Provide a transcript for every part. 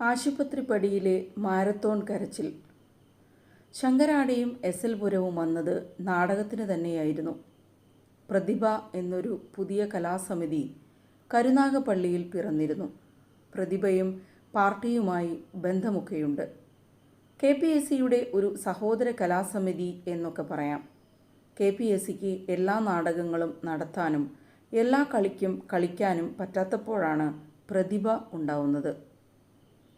ആശുപത്രിപ്പടിയിലെ marathon കരച്ചിൽ. ശങ്കരാടിയും S. L. പുരവും വന്നത് നാടകത്തിന് തന്നെയായിരുന്നു. പ്രതിഭ എന്നൊരു പുതിയ കലാസമിതി കരുനാഗപ്പള്ളിയിൽ പിറന്നിരുന്നു. പ്രതിഭയും പാർട്ടിയുമായി ബന്ധമൊക്കെയുണ്ട്. കെ. പി. എസ്. സിയുടെ ഒരു സഹോദര കലാസമിതി എന്നൊക്കെ പറയാം. കെ. പി. എസ്. സിക്ക് എല്ലാ നാടകങ്ങളും നടത്താനും എല്ലാ കളിക്കും കളിക്കാനും പറ്റാത്തപ്പോഴാണ് പ്രതിഭ ഉണ്ടാവുന്നത്.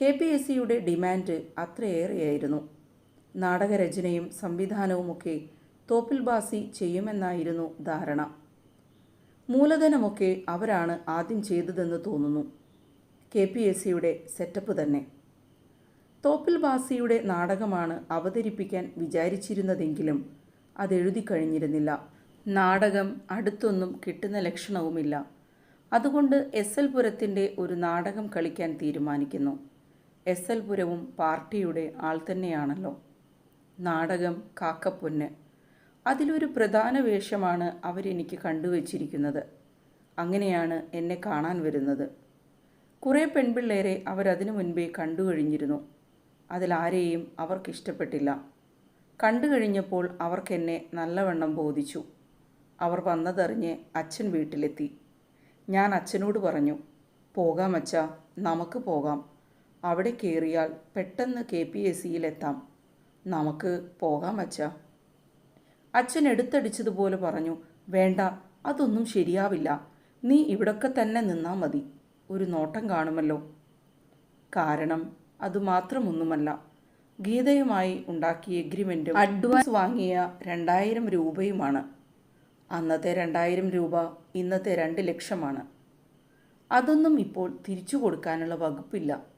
കെ പി എസ് സിയുടെ ഡിമാൻഡ് അത്രയേറെയായിരുന്നു. നാടകരചനയും സംവിധാനവുമൊക്കെ തോപ്പിൽ ബാസി ചെയ്യുമെന്നായിരുന്നു ധാരണ. മൂലധനമൊക്കെ അവരാണ് ആദ്യം ചെയ്തതെന്ന് തോന്നുന്നു. കെ പി എസ് സിയുടെ സെറ്റപ്പ് തന്നെ. തോപ്പിൽ ബാസിയുടെ നാടകമാണ് അവതരിപ്പിക്കാൻ വിചാരിച്ചിരുന്നതെങ്കിലും അതെഴുതി കഴിഞ്ഞിരുന്നില്ല. നാടകം അടുത്തൊന്നും കിട്ടുന്ന ലക്ഷണവുമില്ല. അതുകൊണ്ട് എസ് എൽ പുരത്തിന്റെ ഒരു നാടകം കളിക്കാൻ തീരുമാനിക്കുന്നു. എസ് എൽ പുരവും പാർട്ടിയുടെ ആൾ തന്നെയാണല്ലോ. നാടകം കാക്കപ്പൊന്ന്. അതിലൊരു പ്രധാന വേഷമാണ് അവരെനിക്ക് കണ്ടുവച്ചിരിക്കുന്നത്. അങ്ങനെയാണ് എന്നെ കാണാൻ വരുന്നത്. കുറേ പെൺപിള്ളേരെ അവരതിനു മുൻപേ കണ്ടു കഴിഞ്ഞിരുന്നു. അതിലാരെയും അവർക്കിഷ്ടപ്പെട്ടില്ല. കണ്ടു കഴിഞ്ഞപ്പോൾ അവർക്കെന്നെ നല്ലവണ്ണം ബോധിച്ചു. അവർ വന്നതറിഞ്ഞ് അച്ഛൻ വീട്ടിലെത്തി. ഞാൻ അച്ഛനോട് പറഞ്ഞു പോകാം അച്ഛ നമുക്ക് പോകാം. അവിടെ കയറിയാൽ പെട്ടെന്ന് കെ പി എസ് സിയിലെത്താം. നമുക്ക് പോകാം അച്ഛ. അച്ഛൻ എടുത്തടിച്ചതുപോലെ പറഞ്ഞു വേണ്ട അതൊന്നും ശരിയാവില്ല. നീ ഇവിടൊക്കെ തന്നെ നിന്നാൽ മതി. ഒരു നോട്ടം കാണുമല്ലോ. കാരണം അതുമാത്രമൊന്നുമല്ല ഗീതയുമായി ഉണ്ടാക്കിയ എഗ്രിമെന്റും അഡ്വാൻസ് വാങ്ങിയ രണ്ടായിരം രൂപയുമാണ്. അന്നത്തെ രണ്ടായിരം രൂപ ഇന്നത്തെ രണ്ട് ലക്ഷമാണ്. അതൊന്നും ഇപ്പോൾ തിരിച്ചു കൊടുക്കാനുള്ള വകുപ്പില്ല.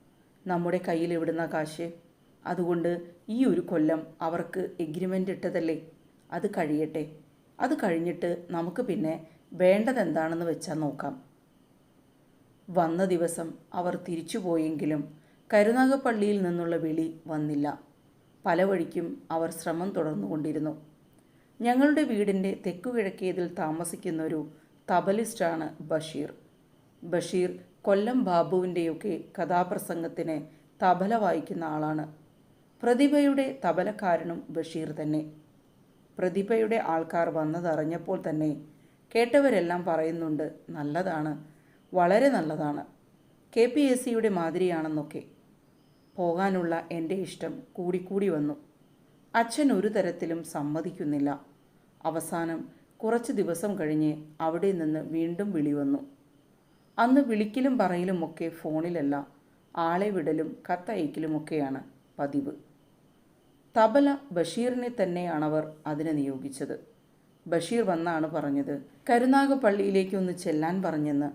നമ്മുടെ കയ്യിൽ എവിടുന്ന കാശ്? അതുകൊണ്ട് ഈ ഒരു കൊല്ലം അവർക്ക് എഗ്രിമെന്റ് ഇട്ടതല്ലേ? അത് കഴിയട്ടെ. അത് കഴിഞ്ഞിട്ട് നമുക്ക് പിന്നെ വേണ്ടതെന്താണെന്ന് വെച്ചാൽ നോക്കാം. വന്ന ദിവസം അവർ തിരിച്ചുപോയെങ്കിലും കരുനാഗപ്പള്ളിയിൽ നിന്നുള്ള വിളി വന്നില്ല. പല വഴിക്കും അവർ ശ്രമം തുടർന്നുകൊണ്ടിരുന്നു. ഞങ്ങളുടെ വീടിന്റെ തെക്കുകിഴക്കേതിൽ താമസിക്കുന്ന ഒരു തബലിസ്റ്റാണ് ബഷീർ. ബഷീർ കൊല്ലം ബാബുവിന്റെയൊക്കെ കഥാപ്രസംഗത്തിന് തബല വായിക്കുന്ന ആളാണ്. പ്രതിഭയുടെ തബലക്കാരനും ബഷീർ തന്നെ. പ്രതിഭയുടെ ആൾക്കാർ വന്നതറിഞ്ഞപ്പോൾ തന്നെ കേട്ടവരെല്ലാം പറയുന്നുണ്ട് നല്ലതാണ് വളരെ നല്ലതാണ്. കെ പി എസ് സിയുടെ മാതിരിയാണെന്നൊക്കെ. പോകാനുള്ള എന്റെ ഇഷ്ടം കൂടിക്കൂടി വന്നു. അച്ഛൻ ഒരു തരത്തിലും സമ്മതിക്കുന്നില്ല. അവസാനം കുറച്ച് ദിവസം കഴിഞ്ഞ് അവിടെ നിന്ന് വീണ്ടും വിളി വന്നു. അന്ന് വിളിക്കലും പറയലുമൊക്കെ ഫോണിലല്ല ആളെ വിടലും കത്തയക്കലുമൊക്കെയാണ് പതിവ്. തബല ബഷീറിനെ തന്നെയാണ് അവർ അതിനെ നിയോഗിച്ചത്. ബഷീർ വന്നാണ് പറഞ്ഞത് കരുനാഗപ്പള്ളിയിലേക്കൊന്ന് ചെല്ലാൻ പറഞ്ഞെന്ന്.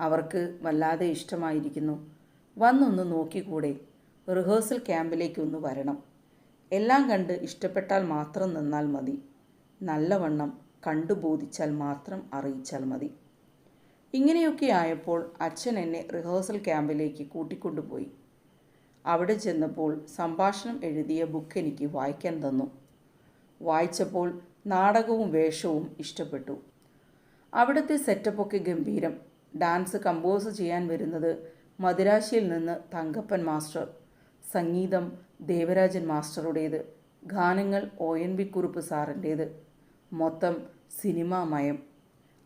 അവർക്ക് വല്ലാതെ ഇഷ്ടമായിരിക്കുന്നു. വന്നൊന്ന് നോക്കിക്കൂടെ. റിഹേഴ്സൽ ക്യാമ്പിലേക്കൊന്ന് വരണം. എല്ലാം കണ്ട് ഇഷ്ടപ്പെട്ടാൽ മാത്രം നിന്നാൽ മതി. നല്ലവണ്ണം കണ്ടുബോധിച്ചാൽ മാത്രം അറിയിച്ചാൽ മതി. ഇങ്ങനെയൊക്കെ ആയപ്പോൾ അച്ഛൻ എന്നെ റിഹേഴ്സൽ ക്യാമ്പിലേക്ക് കൂട്ടിക്കൊണ്ടുപോയി. അവിടെ ചെന്നപ്പോൾ സംഭാഷണം എഴുതിയ ബുക്ക് എനിക്ക് വായിക്കാൻ തന്നു. വായിച്ചപ്പോൾ നാടകവും വേഷവും ഇഷ്ടപ്പെട്ടു. അവിടുത്തെ സെറ്റപ്പൊക്കെ ഗംഭീരം. ഡാൻസ് കമ്പോസ് ചെയ്യാൻ വരുന്നത് മദിരാശിയിൽ നിന്ന് തങ്കപ്പൻ മാസ്റ്റർ സംഗീതം ദേവരാജൻ മാസ്റ്ററുടേത് ഗാനങ്ങൾ ഒ എൻ വി കുറുപ്പ് സാറിന്റേത് മൊത്തം സിനിമാമയം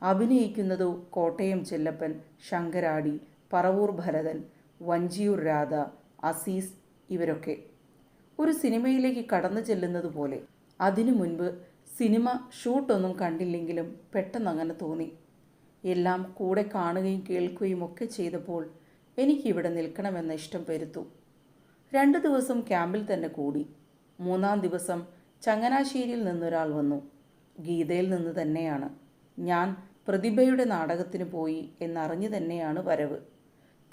അഭിനയിക്കുന്നതോ കോട്ടയം ചെല്ലപ്പൻ ശങ്കരാടി പറവൂർ ഭരതൻ വഞ്ചിയൂർ രാധ അസീസ് ഇവരൊക്കെ. ഒരു സിനിമയിലേക്ക് കടന്നു ചെല്ലുന്നത് പോലെ. അതിനു മുൻപ് സിനിമ ഷൂട്ടൊന്നും കണ്ടില്ലെങ്കിലും പെട്ടെന്ന് അങ്ങനെ തോന്നി. എല്ലാം കൂടെ കാണുകയും കേൾക്കുകയും ഒക്കെ ചെയ്തപ്പോൾ എനിക്കിവിടെ നിൽക്കണമെന്ന ഇഷ്ടം പെരുത്തു രണ്ട് ദിവസം ക്യാമ്പിൽ തന്നെ കൂടി. മൂന്നാം ദിവസം ചങ്ങനാശ്ശേരിയിൽ നിന്നൊരാൾ വന്നു. ഗീതയിൽ നിന്ന് തന്നെയാണ്. ഞാൻ പ്രതിഭയുടെ നാടകത്തിന് പോയി എന്നറിഞ്ഞു തന്നെയാണ് വരവ്.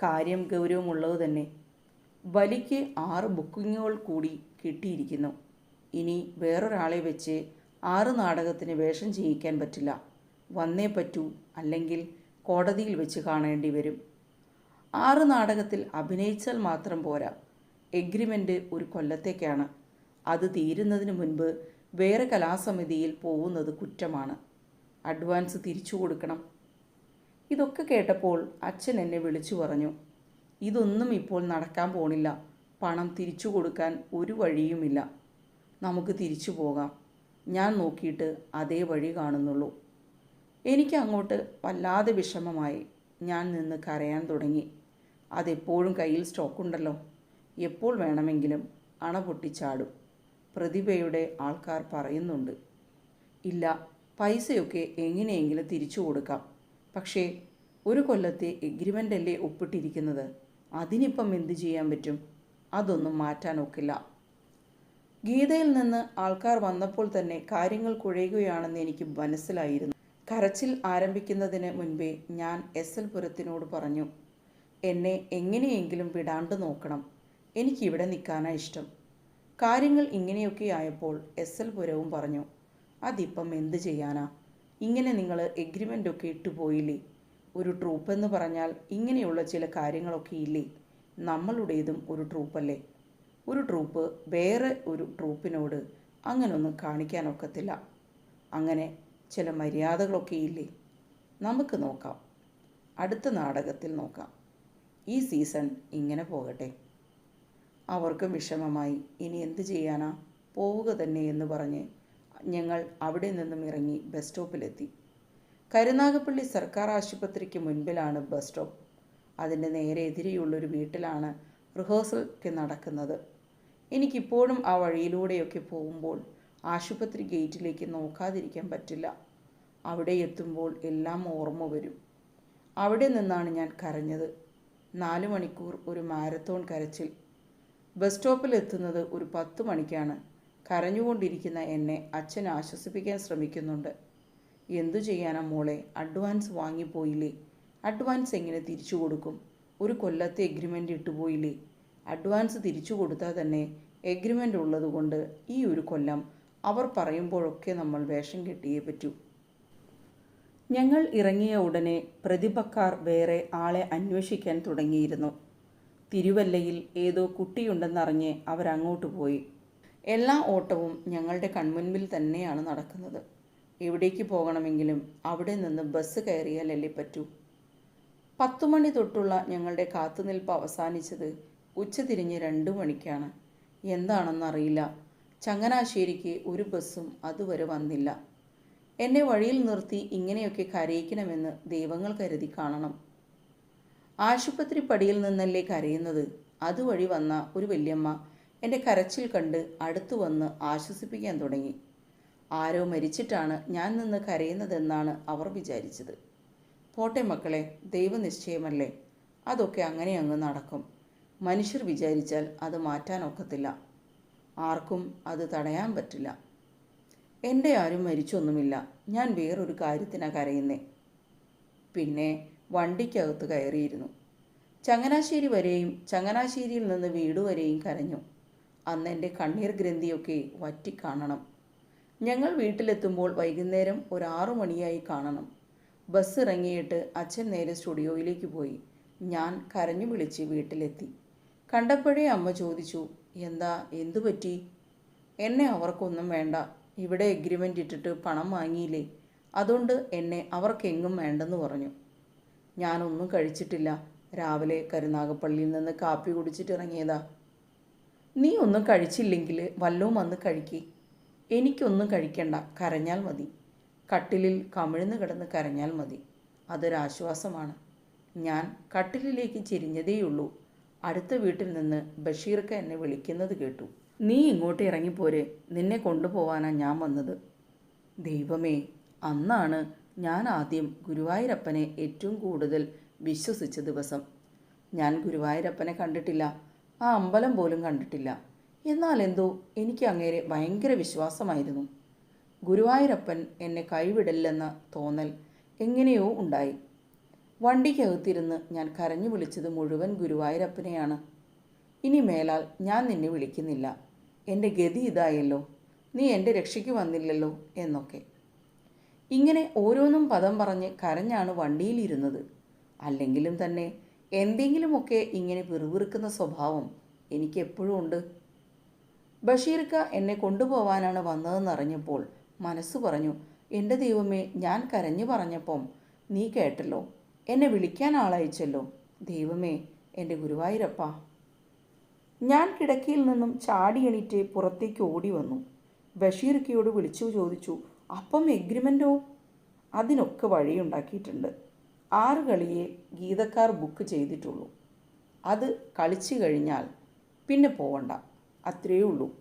കാര്യം ഗൗരവമുള്ളത് തന്നെ. ബലിക്ക് ആറ് ബുക്കിങ്ങുകൾ കൂടി കിട്ടിയിരിക്കുന്നു. ഇനി വേറൊരാളെ വെച്ച് ആറ് നാടകത്തിന് വേഷം ചെയ്യിക്കാൻ പറ്റില്ല. വന്നേ പറ്റൂ അല്ലെങ്കിൽ കോടതിയിൽ വെച്ച് കാണേണ്ടി വരും. ആറ് നാടകത്തിൽ അഭിനയിച്ചാൽ മാത്രം പോരാ. എഗ്രിമെന്റ് ഒരു കൊല്ലത്തേക്കാണ്. അത് തീരുന്നതിന് മുൻപ് വേറെ കലാസമിതിയിൽ പോകുന്നത് കുറ്റമാണ്. അഡ്വാൻസ് തിരിച്ചു കൊടുക്കണം. ഇതൊക്കെ കേട്ടപ്പോൾ അച്ഛൻ എന്നെ വിളിച്ചു പറഞ്ഞു ഇതൊന്നും ഇപ്പോൾ നടക്കാൻ പോണില്ല. പണം തിരിച്ചു കൊടുക്കാൻ ഒരു വഴിയുമില്ല. നമുക്ക് തിരിച്ചു പോകാം. ഞാൻ നോക്കിയിട്ട് അതേ വഴി കാണുന്നുള്ളൂ. എനിക്ക് അങ്ങോട്ട് വല്ലാതെ വിഷമമായി. ഞാൻ നിന്ന് കരയാൻ തുടങ്ങി. അതെപ്പോഴും കയ്യിൽ സ്റ്റോക്കുണ്ടല്ലോ എപ്പോൾ വേണമെങ്കിലും അണ പൊട്ടിച്ചാടും. പ്രതിഭയുടെ ആൾക്കാർ പറയുന്നുണ്ട് ഇല്ല പൈസയൊക്കെ എങ്ങനെയെങ്കിലും തിരിച്ചു കൊടുക്കാം. പക്ഷേ ഒരു കൊല്ലത്തെ എഗ്രിമെന്റ് അല്ലേ ഒപ്പിട്ടിരിക്കുന്നത്? അതിനിപ്പം എന്ത് ചെയ്യാൻ പറ്റും? അതൊന്നും മാറ്റാനൊക്കില്ല ഗീതയിൽ നിന്ന് ആൾക്കാർ വന്നപ്പോൾ തന്നെ കാര്യങ്ങൾ കുഴയുകയാണെന്ന് എനിക്ക് മനസ്സിലായിരുന്നു. കരച്ചിൽ ആരംഭിക്കുന്നതിന് മുൻപേ ഞാൻ എസ് എൽ പുരത്തിനോട് പറഞ്ഞു എന്നെ എങ്ങനെയെങ്കിലും വിടാണ്ട് നോക്കണം. എനിക്കിവിടെ നിൽക്കാനാണ് ഇഷ്ടം. കാര്യങ്ങൾ ഇങ്ങനെയൊക്കെ ആയപ്പോൾ എസ് എൽ പുരവും പറഞ്ഞു അതിപ്പം എന്ത് ചെയ്യാനാ? ഇങ്ങനെ നിങ്ങൾ എഗ്രിമെന്റ് ഒക്കെ ഇട്ടുപോയില്ലേ ഒരു ട്രൂപ്പ് എന്ന് പറഞ്ഞാൽ ഇങ്ങനെയുള്ള ചില കാര്യങ്ങളൊക്കെ ഇല്ലേ? നമ്മളുടേതും ഒരു ട്രൂപ്പല്ലേ ഒരു ട്രൂപ്പ് വേറെ ഒരു ട്രൂപ്പിനോട് അങ്ങനൊന്നും കാണിക്കാനൊക്കത്തില്ല. അങ്ങനെ ചില മര്യാദകളൊക്കെ ഇല്ലേ? നമുക്ക് നോക്കാം. അടുത്ത നാടകത്തിൽ നോക്കാം. ഈ സീസൺ ഇങ്ങനെ പോകട്ടെ. അവർക്കും വിഷമമായി. ഇനി എന്ത് ചെയ്യാനാ? പോവുക തന്നെ എന്ന് പറഞ്ഞ് ഞങ്ങൾ അവിടെ നിന്നും ഇറങ്ങി ബസ് സ്റ്റോപ്പിലെത്തി കരുനാഗപ്പള്ളി സർക്കാർ ആശുപത്രിക്ക് മുൻപിലാണ് ബസ് സ്റ്റോപ്പ് അതിന്റെ നേരെ എതിരെയുള്ളൊരു വീട്ടിലാണ് റിഹേഴ്സലൊക്കെ നടക്കുന്നത്. എനിക്കിപ്പോഴും ആ വഴിയിലൂടെയൊക്കെ പോകുമ്പോൾ ആശുപത്രി ഗേറ്റിലേക്ക് നോക്കാതിരിക്കാൻ പറ്റില്ല. അവിടെ എത്തുമ്പോൾ എല്ലാം ഓർമ്മ വരും. അവിടെ നിന്നാണ് ഞാൻ കരഞ്ഞത്. നാല് മണിക്കൂർ ഒരു മാരത്തോൺ കരച്ചിൽ. ബസ് സ്റ്റോപ്പിൽ എത്തുന്നത് ഒരു പത്ത് മണിക്കാണ്. കരഞ്ഞുകൊണ്ടിരിക്കുന്ന എന്നെ അച്ഛൻ ആശ്വസിപ്പിക്കാൻ ശ്രമിക്കുന്നുണ്ട്. എന്തു ചെയ്യാനാ മോളെ? അഡ്വാൻസ് വാങ്ങിപ്പോയില്ലേ? അഡ്വാൻസ് എങ്ങനെ തിരിച്ചു കൊടുക്കും? ഒരു കൊല്ലത്തെ എഗ്രിമെന്റ് ഇട്ടുപോയില്ലേ? അഡ്വാൻസ് തിരിച്ചു കൊടുത്താൽ തന്നെ എഗ്രിമെന്റ് ഉള്ളതുകൊണ്ട് ഈ ഒരു കൊല്ലം അവർ പറയുമ്പോഴൊക്കെ നമ്മൾ വേഷം കെട്ടിയേ പറ്റൂ. ഞങ്ങൾ ഇറങ്ങിയ ഉടനെ പ്രതിഭക്കാർ വേറെ ആളെ അന്വേഷിക്കാൻ തുടങ്ങിയിരുന്നു. തിരുവല്ലയിൽ ഏതോ കുട്ടിയുണ്ടെന്നറിഞ്ഞ് അവരങ്ങോട്ട് പോയി. എല്ലാ ഓട്ടവും ഞങ്ങളുടെ കൺമുൻപിൽ തന്നെയാണ് നടക്കുന്നത്. എവിടേക്ക് പോകണമെങ്കിലും അവിടെ നിന്ന് ബസ് കയറിയാലല്ലേ പറ്റൂ? പത്തു മണി തൊട്ടുള്ള ഞങ്ങളുടെ കാത്തുനിൽപ്പ് അവസാനിച്ചത് ഉച്ചതിരിഞ്ഞ് രണ്ടു മണിക്കാണ്. എന്താണെന്നറിയില്ല ചങ്ങനാശ്ശേരിക്ക് ഒരു ബസ്സും അതുവരെ വന്നില്ല. എന്നെ വഴിയിൽ നിർത്തി ഇങ്ങനെയൊക്കെ കരയിക്കണമെന്ന് ദൈവങ്ങൾ കരുതി കാണണം. ആശുപത്രി പടിയിൽ നിന്നല്ലേ കരയുന്നത്? അതുവഴി വന്ന ഒരു വല്യമ്മ എന്റെ കരച്ചിൽ കണ്ട് അടുത്തു വന്ന് ആശ്വസിപ്പിക്കാൻ തുടങ്ങി. ആരോ മരിച്ചിട്ടാണ് ഞാൻ നിന്ന് കരയുന്നതെന്നാണ് അവർ വിചാരിച്ചത്. പോട്ടെ മക്കളെ ദൈവനിശ്ചയമല്ലേ? അതൊക്കെ അങ്ങനെ അങ്ങ് നടക്കും. മനുഷ്യർ വിചാരിച്ചാൽ അത് മാറ്റാനൊക്കത്തില്ല ആർക്കും അത് തടയാൻ പറ്റില്ല. എന്റെ ആരും മരിച്ചൊന്നുമില്ല. ഞാൻ വേറൊരു കാര്യത്തിനാണ് കരയുന്നേ. പിന്നെ വണ്ടിക്കകത്ത് കയറിയിരുന്നു. ചങ്ങനാശ്ശേരി വരെയും ചങ്ങനാശ്ശേരിയിൽ നിന്ന് വീട് വരെയും കരഞ്ഞു. അന്ന് എന്റെ കണ്ണീർ ഗ്രന്ഥിയൊക്കെ വറ്റിക്കാണണം. ഞങ്ങൾ വീട്ടിലെത്തുമ്പോൾ വൈകുന്നേരം ഒരു ആറു മണിയായി കാണണം. ബസ് ഇറങ്ങിയിട്ട് അച്ഛൻ നേരെ സ്റ്റുഡിയോയിലേക്ക് പോയി. ഞാൻ കരഞ്ഞു വിളിച്ച് വീട്ടിലെത്തി. കണ്ടപ്പോഴേ അമ്മ ചോദിച്ചു എന്താ എന്തു പറ്റി? എന്നെ അവർക്കൊന്നും വേണ്ട. ഇവിടെ എഗ്രിമെന്റ് ഇട്ടിട്ട് പണം വാങ്ങിയില്ലേ? അതുകൊണ്ട് എന്നെ അവർക്കെങ്ങും വേണ്ടെന്ന് പറഞ്ഞു. ഞാനൊന്നും കഴിച്ചിട്ടില്ല. രാവിലെ കരുനാഗപ്പള്ളിയിൽ നിന്ന് കാപ്പി കുടിച്ചിട്ട് ഇറങ്ങിയതാ നീ ഒന്നും കഴിച്ചില്ലെങ്കിൽ വല്ലവും വന്ന് കഴിക്കേ. എനിക്കൊന്നും കഴിക്കണ്ട. കരഞ്ഞാൽ മതി. കട്ടിലിൽ കമിഴ്ന്ന് കിടന്ന് കരഞ്ഞാൽ മതി. അതൊരാശ്വാസമാണ് ഞാൻ കട്ടിലിലേക്ക് ചെരിഞ്ഞതേയുള്ളൂ. അടുത്ത വീട്ടിൽ നിന്ന് ബഷീർക്ക് എന്നെ വിളിക്കുന്നത് കേട്ടു. നീ ഇങ്ങോട്ട് ഇറങ്ങിപ്പോരെ നിന്നെ കൊണ്ടുപോവാനാണ് ഞാൻ വന്നത്. ദൈവമേ അന്നാണ് ഞാൻ ആദ്യം ഗുരുവായൂരപ്പനെ ഏറ്റവും കൂടുതൽ വിശ്വസിച്ച ദിവസം. ഞാൻ ഗുരുവായൂരപ്പനെ കണ്ടിട്ടില്ല. ആ അമ്പലം പോലും കണ്ടിട്ടില്ല. എന്നാൽ എന്തോ എനിക്ക് അങ്ങേരെ ഭയങ്കര വിശ്വാസമായിരുന്നു. ഗുരുവായൂരപ്പൻ എന്നെ കൈവിടല്ലെന്ന തോന്നൽ എങ്ങനെയോ ഉണ്ടായി. വണ്ടിക്കകത്തിരുന്ന് ഞാൻ കരഞ്ഞു വിളിച്ചത് മുഴുവൻ ഗുരുവായൂരപ്പനെയാണ്. ഇനി മേലാൽ ഞാൻ നിന്നെ വിളിക്കുന്നില്ല. എന്റെ ഗതി ഇതായല്ലോ. നീ എന്റെ രക്ഷയ്ക്ക് വന്നില്ലല്ലോ എന്നൊക്കെ. ഇങ്ങനെ ഓരോന്നും പദം പറഞ്ഞ് കരഞ്ഞാണ് വണ്ടിയിലിരുന്നത്. അല്ലെങ്കിലും തന്നെ എന്തെങ്കിലുമൊക്കെ ഇങ്ങനെ വെറുവിറുക്കുന്ന സ്വഭാവം എനിക്ക് എപ്പോഴും ഉണ്ട്. ബഷീർക്ക എന്നെ കൊണ്ടുപോവാനാണ് വന്നതെന്നറിഞ്ഞപ്പോൾ മനസ്സ് പറഞ്ഞു എന്റെ ദൈവമേ ഞാൻ കരഞ്ഞു പറഞ്ഞപ്പം നീ കേട്ടല്ലോ എന്നെ വിളിക്കാൻ ആളയച്ചല്ലോ. ദൈവമേ എന്റെ ഗുരുവായൂരപ്പ. ഞാൻ കിടക്കയിൽ നിന്നും ചാടി എണീറ്റ് പുറത്തേക്ക് ഓടി വന്നു. ബഷീർക്കയോട് വിളിച്ചു ചോദിച്ചു അപ്പം എഗ്രിമെന്റോ അതിനൊക്കെ വഴിയുണ്ടാക്കിയിട്ടുണ്ട്. ആറ് കളിയെ ഗീതക്കാർ ബുക്ക് ചെയ്തിട്ടുള്ളൂ. അത് കളിച്ചു കഴിഞ്ഞാൽ പിന്നെ പോവണ്ട. അത്രയേ ഉള്ളൂ.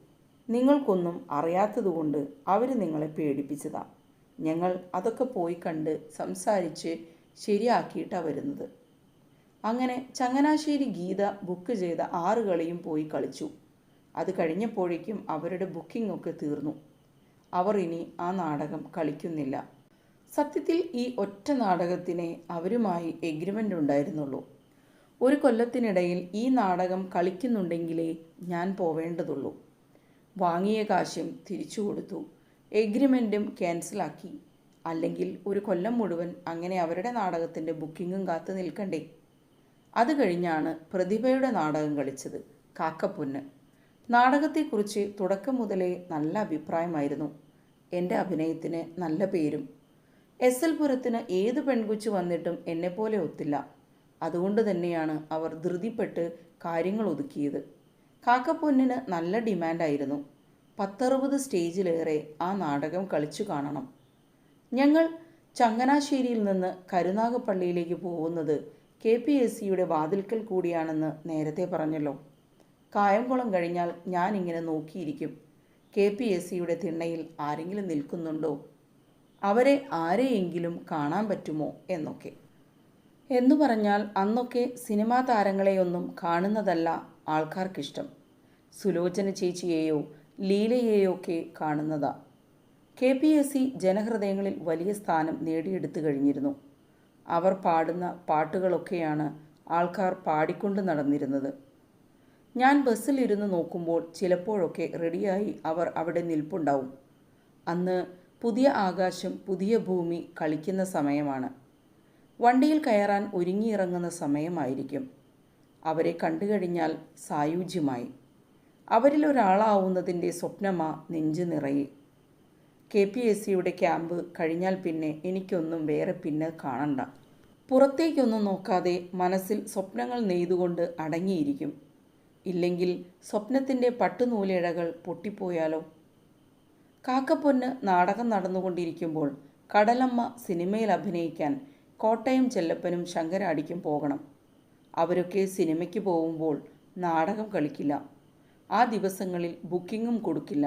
നിങ്ങൾക്കൊന്നും അറിയാത്തതുകൊണ്ട് അവർ നിങ്ങളെ പേടിപ്പിച്ചതാ. ഞങ്ങൾ അതൊക്കെ പോയി കണ്ട് സംസാരിച്ച് ശരിയാക്കിയിട്ടാണ് വരുന്നത്. അങ്ങനെ ചങ്ങനാശ്ശേരി ഗീത ബുക്ക് ചെയ്ത ആറ് കളിയും പോയി കളിച്ചു. അത് കഴിഞ്ഞപ്പോഴേക്കും അവരുടെ ബുക്കിംഗ് ഒക്കെ തീർന്നു. അവർ ഇനി ആ നാടകം കളിക്കുന്നില്ല. സത്യത്തിൽ ഈ ഒറ്റ നാടകത്തിനെ അവരുമായി എഗ്രിമെന്റ് ഉണ്ടായിരുന്നുള്ളൂ. ഒരു കൊല്ലത്തിനിടയിൽ ഈ നാടകം കളിക്കുന്നുണ്ടെങ്കിലേ ഞാൻ പോവേണ്ടതുള്ളൂ. വാങ്ങിയ കാശും തിരിച്ചു കൊടുത്തു. എഗ്രിമെന്റും ക്യാൻസലാക്കി അല്ലെങ്കിൽ ഒരു കൊല്ലം മുഴുവൻ അങ്ങനെ അവരുടെ നാടകത്തിന്റെ ബുക്കിങ്ങും കാത്തു നിൽക്കണ്ടേ? അത് കഴിഞ്ഞാണ് പ്രതിഭയുടെ നാടകം കളിച്ചത് കാക്കപ്പൊന്ന്. നാടകത്തെക്കുറിച്ച് തുടക്കം മുതലേ നല്ല അഭിപ്രായമായിരുന്നു. എന്റെ അഭിനയത്തിന് നല്ല പേരും എസ് എൽ പുരത്തിന് ഏത് പെൺകുച്ചു വന്നിട്ടും എന്നെപ്പോലെ ഒത്തില്ല. അതുകൊണ്ട് തന്നെയാണ് അവർ ധൃതിപ്പെട്ട് കാര്യങ്ങൾ ഒതുക്കിയത്. കാക്കപ്പൊന്നിന് നല്ല ഡിമാൻഡായിരുന്നു. പത്തറുപത് സ്റ്റേജിലേറെ ആ നാടകം കളിച്ചു കാണണം. ഞങ്ങൾ ചങ്ങനാശ്ശേരിയിൽ നിന്ന് കരുനാഗപ്പള്ളിയിലേക്ക് പോകുന്നത് കെ പി എസ് സിയുടെ വാതിൽക്കൽ കൂടിയാണെന്ന് നേരത്തെ പറഞ്ഞല്ലോ. കായംകുളം കഴിഞ്ഞാൽ ഞാനിങ്ങനെ നോക്കിയിരിക്കും. കെ പി എസ് സിയുടെ തിണ്ണയിൽ ആരെങ്കിലും നിൽക്കുന്നുണ്ടോ? അവരെ ആരെയെങ്കിലും കാണാൻ പറ്റുമോ എന്നൊക്കെ. എന്നു പറഞ്ഞാൽ അന്നൊക്കെ സിനിമാ താരങ്ങളെയൊന്നും കാണുന്നതല്ല ആൾക്കാർക്കിഷ്ടം. സുലോചന ചേച്ചിയെയോ ലീലയെയോ ഒക്കെ കാണുന്നതാ. കെ പി എസ് സി ജനഹൃദയങ്ങളിൽ വലിയ സ്ഥാനം നേടിയെടുത്തു കഴിഞ്ഞിരുന്നു. അവർ പാടുന്ന പാട്ടുകളൊക്കെയാണ് ആൾക്കാർ പാടിക്കൊണ്ട് നടന്നിരുന്നത്. ഞാൻ ബസ്സിലിരുന്ന് നോക്കുമ്പോൾ ചിലപ്പോഴൊക്കെ റെഡിയായി അവർ അവിടെ നിൽപ്പുണ്ടാവും. അന്ന് പുതിയ ആകാശം പുതിയ ഭൂമി കളിക്കുന്ന സമയമാണ്. വണ്ടിയിൽ കയറാൻ ഒരുങ്ങിയിറങ്ങുന്ന സമയമായിരിക്കും. അവരെ കണ്ടുകഴിഞ്ഞാൽ സായുജ്യമായി. അവരിൽ ഒരാളാവുന്നതിന്റെ സ്വപ്നമാ നെഞ്ചു നിറയെ. കെ പി എസ് സിയുടെ ക്യാമ്പ് കഴിഞ്ഞാൽ പിന്നെ എനിക്കൊന്നും വേറെ പിന്നെ കാണണ്ട. പുറത്തേക്കൊന്നും നോക്കാതെ മനസ്സിൽ സ്വപ്നങ്ങൾ നെയ്തുകൊണ്ട് അടങ്ങിയിരിക്കും. ഇല്ലെങ്കിൽ സ്വപ്നത്തിന്റെ പട്ടുനൂലിഴകൾ പൊട്ടിപ്പോയാലോ? കാക്കപ്പൊന്ന് നാടകം നടന്നുകൊണ്ടിരിക്കുമ്പോൾ കടലമ്മ സിനിമയിൽ അഭിനയിക്കാൻ കോട്ടയം ചെല്ലപ്പനും ശങ്കരാടിക്കും പോകണം. അവരൊക്കെ സിനിമയ്ക്ക് പോകുമ്പോൾ നാടകം കളിക്കില്ല. ആ ദിവസങ്ങളിൽ ബുക്കിങ്ങും കൊടുക്കില്ല.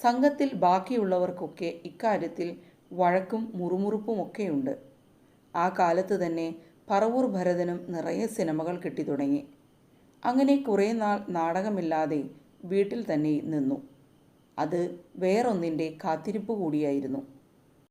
സംഘത്തിൽ ബാക്കിയുള്ളവർക്കൊക്കെ ഇക്കാര്യത്തിൽ വഴക്കും മുറുമുറുപ്പുമൊക്കെയുണ്ട് ആ കാലത്ത് തന്നെ പറവൂർ ഭരതനും നിറയെ സിനിമകൾ കിട്ടി തുടങ്ങി അങ്ങനെ കുറേ നാൾ നാടകമില്ലാതെ വീട്ടിൽ തന്നെ നിന്നു. അത് വേറൊന്നിന്റെ കാത്തിരിപ്പ് കൂടിയായിരുന്നു